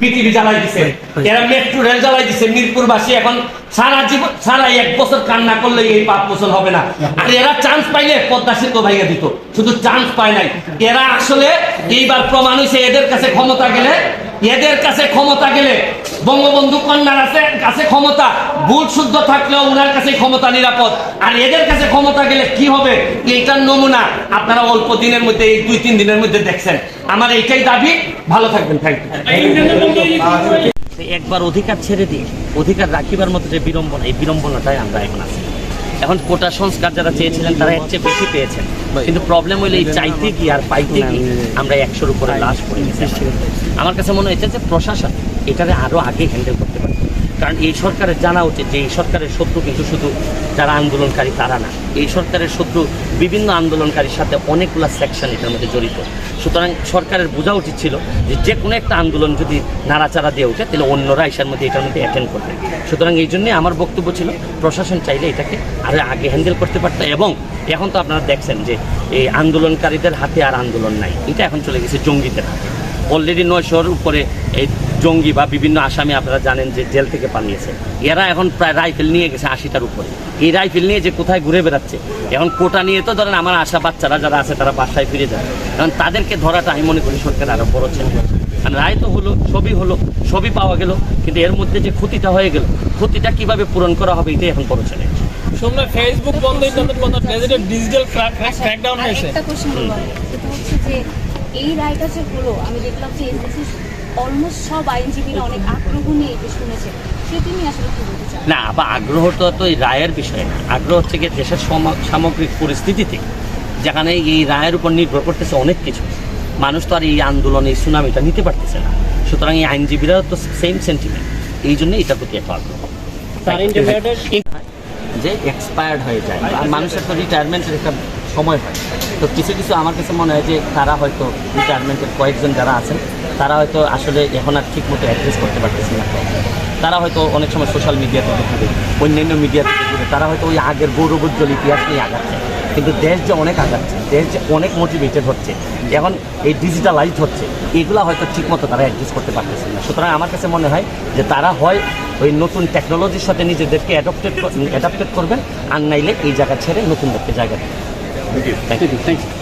পৃথিবী জ্বালাই দিছে। এরা মেট্রো রেল জ্বালাই দিছে মিরপুরবাসী। এখন সারা জীবন সারা এক বছর কান্না করলে এই পাপ মোচন হবে না। আর এরা চান্স পাইলে পদ্মা সেতু ভাইয়া দিত। শুধু চান্স পায় নাই। এরা আসলে এইবার প্রমাণ হয়েছে এদের কাছে ক্ষমতা গেলে এদের কাছে ক্ষমতা গেলে বঙ্গবন্ধু কন্যার আছে, কাছে ক্ষমতা। ভুল শুদ্ধ থাকলেও উনার কাছে ক্ষমতা নিরাপদ। আর এদের কাছে ক্ষমতা গেলে কি হবে? এইটার নমুনা আপনারা অল্প দিনের মধ্যে, এই দুই, তিন দিনের মধ্যে দেখছেন। আমার এইটাই দাবি। ভালো থাকবেন থ্যাংক ইউ একবার অধিকার ছেড়ে দিয়ে, অধিকার রাখিবার মতো যে বিড়ম্বনা, এই বিড়ম্বনাটাই আমরা এখন আছি। এখন কোটা সংস্কার যারা চেয়েছিলেন তারা এর চেয়ে বেশি পেয়েছেন। কিন্তু প্রবলেম হইলে এই চাইতে কি আর পাইতে কি? আমরা একশোর উপরে লাশ পড়ে গেছি আমার কাছে মনে হয়েছে যে প্রশাসন এটারে আরও আগে হ্যান্ডেল করতে পারে কারণ এই সরকারের জানা উচিত যে এই সরকারের শত্রু কিন্তু শুধু যারা আন্দোলনকারী তারা না। এই সরকারের শত্রু বিভিন্ন আন্দোলনকারীর সাথে অনেকগুলো সেকশন এটার মধ্যে জড়িত। সুতরাং সরকারের বোঝা উচিত ছিল যে যে কোনো একটা আন্দোলন যদি নাড়াচাড়া দিয়ে ওঠে, তাহলে অন্যরা এসার মধ্যে এটার মধ্যে অ্যাটেন্ড করবে। সুতরাং এই জন্যে আমার বক্তব্য ছিল, প্রশাসন চাইলে এটাকে আরও আগে হ্যান্ডেল করতে পারতো এবং এখন তো আপনারা দেখছেন যে এই আন্দোলনকারীদের হাতে আর আন্দোলন নাই। এটা এখন চলে গেছে জঙ্গিদের হাতে। অলরেডি নয়শোর উপরে এই জঙ্গি বা বিভিন্ন আসামি আপনারা জানেন যে জেল থেকে পালিয়েছে। এরা এখন প্রায় রাইফেল নিয়ে গেছে আশিটার উপরে। এই রাইফেল নিয়ে যে কোথায় ঘুরে বেড়াচ্ছে এখন কোটা নিয়ে তো ধরেন আমার আশা বাচ্চারা যারা আছে তারা বাসায় ফিরে যায়। কারণ তাদেরকে ধরাটা আমি মনে করি সরকার আরও বড় ছিল কারণ রায় তো হলো সবই হলো সবই পাওয়া গেল কিন্তু এর মধ্যে যে ক্ষতিটা হয়ে গেল ক্ষতিটা কীভাবে পূরণ করা হবে এটাই এখন বড় চ্যালেঞ্জ। শুনলাম ফেসবুক বন্ধ ইন্টারনেট বন্ধ ডিজিটাল ক্র্যাকডাউন হয়েছে। এই রায়টা যে হলো আমি দেখলাম যে এসএসসি অলমোস্ট সব আইনজীবীরা অনেক আগ্রহ নিয়ে এটা শুনেছে। না বা আগ্রহটা তো এই রায়ের বিষয় না। আগ্রহ হচ্ছে কি দেশের সমা- সামগ্রিক পরিস্থিতিতে যেখানে এই রায়ের উপর নির্ভর করতেছে অনেক কিছু। মানুষ তো আর এই আন্দোলন এই সুনামিটা নিতে পারতেছে না। সুতরাং এই আইনজীবীরাও তো সেম সেন্টিমেন্ট এই জন্য এটার প্রতি এত আগ্রহ। যে এক্সপায়ার্ড হয়ে যায়। আর মানুষের তো রিটায়ারমেন্টের একটা সময় হয়। তো কিছু কিছু আমার কাছে মনে হয় যে তারা হয়তো রিটায়ারমেন্টের কয়েকজন যারা আছেন, তারা হয়তো আসলে এখন আর ঠিক মতো অ্যাড্রেস করতে পারতেছে না। তারা হয়তো অনেক সময় সোশ্যাল মিডিয়া থেকে ঘুরে অন্যান্য মিডিয়া থেকে তারা হয়তো ওই আগের গৌরবোজ্জ্বল ইতিহাস নিয়ে আগাচ্ছে। কিন্তু দেশ যে অনেক আগাচ্ছে, দেশ যে অনেক মোটিভেটেড হচ্ছে, এখন এই ডিজিটালাইজ হচ্ছে, এগুলো হয়তো ঠিকমতো তারা অ্যাডজাস্ট করতে পারতেছে না। সুতরাং আমার কাছে মনে হয় যে তারা হয় ওই নতুন টেকনোলজির সাথে নিজেদেরকে অ্যাডপ্টেড অ্যাডাপ্টেড করবেন, আর নাইলে এই জায়গা ছেড়ে নতুনদেরকে জায়গা দেবেন থ্যাংক ইউ থ্যাংক ইউ